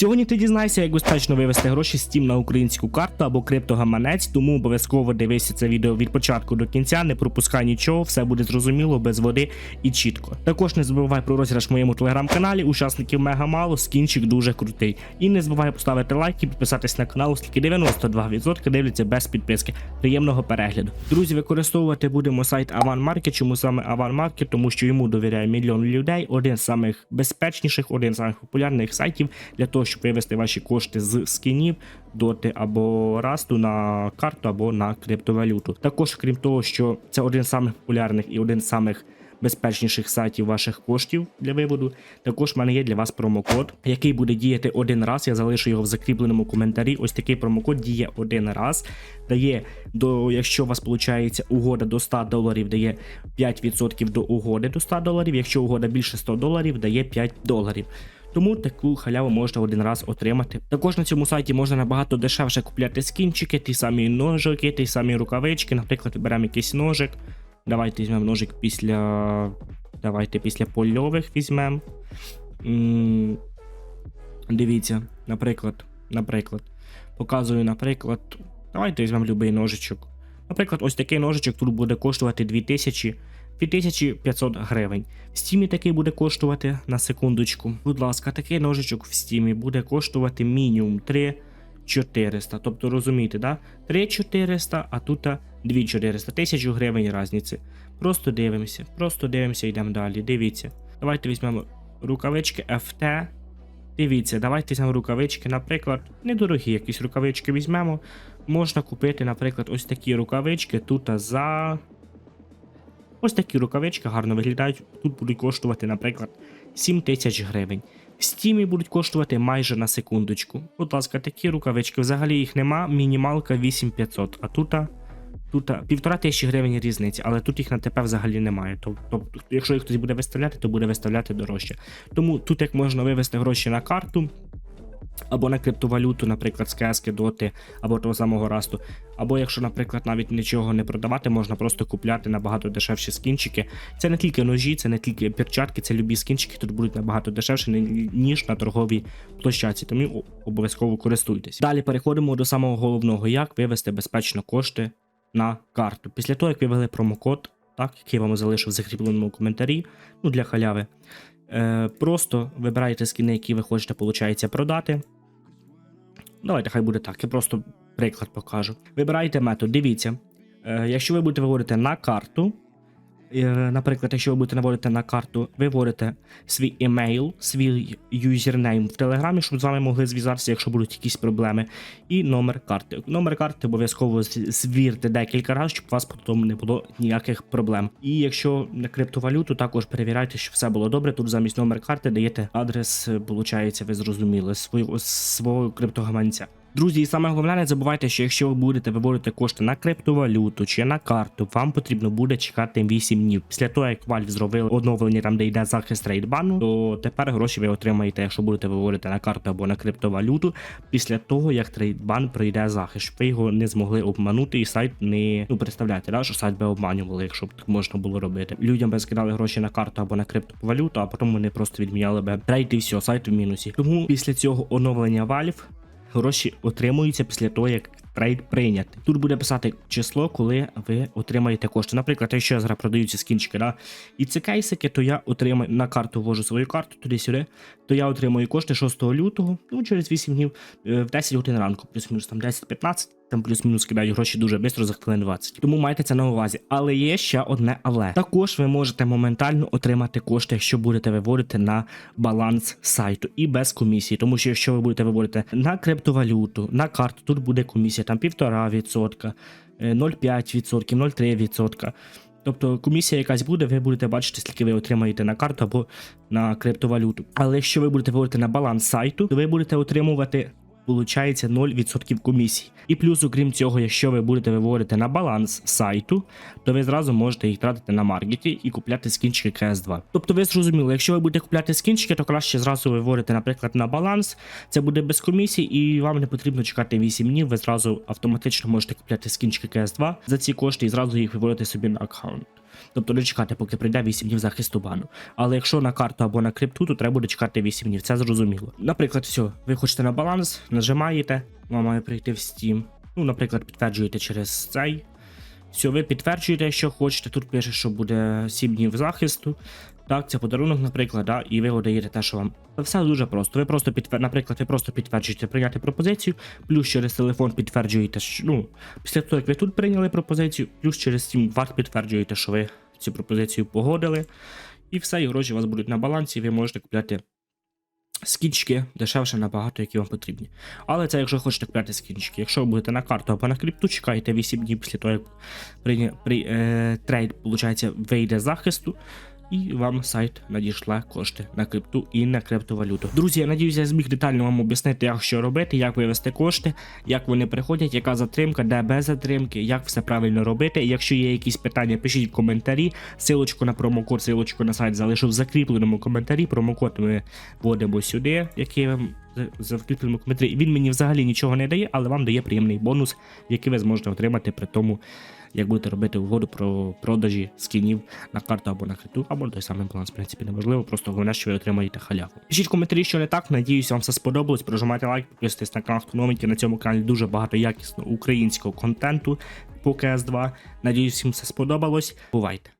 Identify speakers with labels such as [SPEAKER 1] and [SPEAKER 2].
[SPEAKER 1] Сьогодні ти дізнаєшся, як безпечно вивести гроші з Steam на українську карту або криптогаманець, тому обов'язково дивися це відео від початку до кінця, не пропускай нічого, все буде зрозуміло, без води і чітко. Також не забувай про розіграш в моєму телеграм-каналі, учасників мега мало, скінчик дуже крутий. І не забувай поставити лайк і підписатись на канал, оскільки 92% дивляться без підписки. Приємного перегляду. Друзі, використовувати будемо сайт Avan Market. Чому саме Avan Market? Тому що йому довіряє мільйон людей. Один з самих безпечніших, один з самих популярних сайтів для того, щоб вивести ваші кошти з скінів, доти або расту на карту або на криптовалюту. Також, крім того, що це один з самих популярних і один з самих безпечніших сайтів ваших коштів для виводу. Також в мене є для вас промокод, який буде діяти один раз. Я залишу його в закріпленому коментарі. Ось такий промокод діє один раз. Дає до, якщо у вас виходить угода до 100 доларів, дає 5% до угоди до 100 доларів. Якщо угода більше 100 доларів, дає 5 доларів. Тому таку халяву можна один раз отримати. Також на цьому сайті можна набагато дешевше купляти скінчики, ті самі ножики, ті самі рукавички. Наприклад, беремо якийсь ножик. Давайте візьмемо ножик після. Давайте після польових візьмемо. Дивіться, наприклад, наприклад. Показую, наприклад. Давайте візьмемо будь-який ножичок. Наприклад, ось такий ножичок тут буде коштувати 2000 2500 гривень. В стімі такий буде коштувати на секундочку. Будь ласка, такий ножичок в стімі буде коштувати мінімум 3400. Тобто розумієте, да? 3400, а тут 2400. 1000 гривень різниці. Просто дивимося, просто дивимося, йдемо далі. Дивіться. Давайте візьмемо рукавички FT. Дивіться, давайте візьмемо рукавички, наприклад, недорогі якісь рукавички візьмемо. Можна купити, наприклад, ось такі рукавички тут за. Ось такі рукавички гарно виглядають. Тут будуть коштувати, наприклад, 7 тисяч гривень. В стімі будуть коштувати майже на секундочку. Будь ласка, такі рукавички. Взагалі їх нема. Мінімалка 8500, а тут. Тут півтора тисячі гривень різниці, але тут їх на ТП взагалі немає. Тобто, якщо їх хтось буде виставляти, то буде виставляти дорожче. Тому тут як можна вивести гроші на карту. Або на криптовалюту, наприклад, з кески, доти, або того самого расту. Або якщо, наприклад, навіть нічого не продавати, можна просто купляти набагато дешевші скінчики. Це не тільки ножі, це не тільки перчатки, це любі скінчики, тут будуть набагато дешевші, ніж на торговій площадці. Тому обов'язково користуйтесь. Далі переходимо до самого головного, як вивести безпечно кошти на карту. Після того, як ви ввели промокод, так, який вам залишив в закріпленому коментарі, ну для халяви. Е, Просто вибираєте скини, які ви хочете, виходить, продати. Давайте, хай буде так. Я просто приклад покажу. Вибираєте метод, дивіться. Е, Якщо ви будете виводити на карту, наприклад, якщо ви будете наводити на карту, ви вводите свій емейл, свій юзернейм в Телеграмі, щоб з вами могли зв'язатися, якщо будуть якісь проблеми, і номер карти. Номер карти обов'язково звірте декілька разів, щоб у вас потім не було ніяких проблем. І якщо на криптовалюту, також перевіряйте, щоб все було добре. Тут замість номер карти даєте адрес, виходить, ви зрозуміли, свого, свого криптогаманця. Друзі, і саме головне, не забувайте, що якщо ви будете виводити кошти на криптовалюту чи на карту, вам потрібно буде чекати 8 днів. Після того, як Valve зробили оновлення там, де йде захист трейдбану, то тепер гроші ви отримаєте, якщо будете виводити на карту або на криптовалюту, після того, як трейдбан пройде захист, щоб ви його не змогли обманути, і сайт не ну представляєте, да, що сайт би обманювали, якщо б так можна було робити. Людям би скидали гроші на карту або на криптовалюту, а потім вони просто відміняли би трейд і все, сайт в мінусі. Тому після цього оновлення Valve гроші отримуються після того, як трейд прийняти. Тут буде писати число, коли ви отримаєте кошти. Наприклад, якщо я зараз продаю ці скінчики, да, і це кейсики, то я отримаю на карту ввожу свою карту туди-сюди, то я отримую кошти 6 лютого, ну через 8 днів, е, в 10 годин ранку, плюс-мінус там 10-15. Там плюс-мінус кидають гроші дуже швидко за хвилин 20. Тому майте це на увазі. Але є ще одне але. Також ви можете моментально отримати кошти, якщо будете виводити на баланс сайту і без комісії. Тому що якщо ви будете виводити на криптовалюту, на карту, тут буде комісія там 1,5%, 0,5%, 0,3%. Тобто комісія якась буде, ви будете бачити, скільки ви отримаєте на карту або на криптовалюту. Але якщо ви будете виводити на баланс сайту, то ви будете отримувати Получається 0% комісій. І плюс, окрім цього, якщо ви будете виводити на баланс сайту, то ви зразу можете їх тратити на маркеті і купляти скінчики CS2. Тобто ви зрозуміли, якщо ви будете купляти скінчики, то краще зразу виводити, наприклад, на баланс. Це буде без комісій, і вам не потрібно чекати 8 днів. Ви зразу автоматично можете купляти скінчики CS2 за ці кошти і зразу їх виводити собі на аккаунт. Тобто дочекати, чекати, поки прийде 8 днів захисту бану. Але якщо на карту або на крипту, то треба буде чекати 8 днів, це зрозуміло. Наприклад, все, ви хочете на баланс, нажимаєте, вам має прийти в Steam. Ну, наприклад, підтверджуєте через цей. Все, ви підтверджуєте, що хочете. Тут пише, що буде 7 днів захисту. Так, це подарунок, наприклад, да, і ви даєте те, що вам. Це все дуже просто. Ви просто підтвер... наприклад, ви просто підтверджуєте прийняти пропозицію, плюс через телефон підтверджуєте, що ну, після того, як ви тут прийняли пропозицію, плюс через Steam варт підтверджуєте, що ви цю пропозицію погодили. І все, і гроші у вас будуть на балансі, ви можете купляти скінчики дешевше набагато, які вам потрібні. Але це якщо хочете купляти скінчики. Якщо ви будете на карту або на крипту, чекаєте 8 днів після того, як при, при, е, трейд, виходить, вийде з захисту. І вам сайт надійшла кошти на крипту і на криптовалюту. Друзі, я надіюся, я зміг детально вам об'яснити, як що робити, як вивести кошти, як вони приходять, яка затримка, де без затримки, як все правильно робити. Якщо є якісь питання, пишіть в коментарі. Силочку на промокод, силочку на сайт залишу в закріпленому коментарі. Промокод ми вводимо сюди, який вам в закріпленому коментарі. Він мені взагалі нічого не дає, але вам дає приємний бонус, який ви зможете отримати при тому, як будете робити угоду про продажі скінів на карту або на крипту, або на той самий баланс, в принципі, неможливо. Просто головне, що ви отримаєте халяву. Пишіть в коментарі, що не так. Надіюсь, вам все сподобалось. Прожимайте лайк, підписуйтесь на канал, хто. На цьому каналі дуже багато якісного українського контенту по КС2. Надіюсь, всім все сподобалось. Бувайте!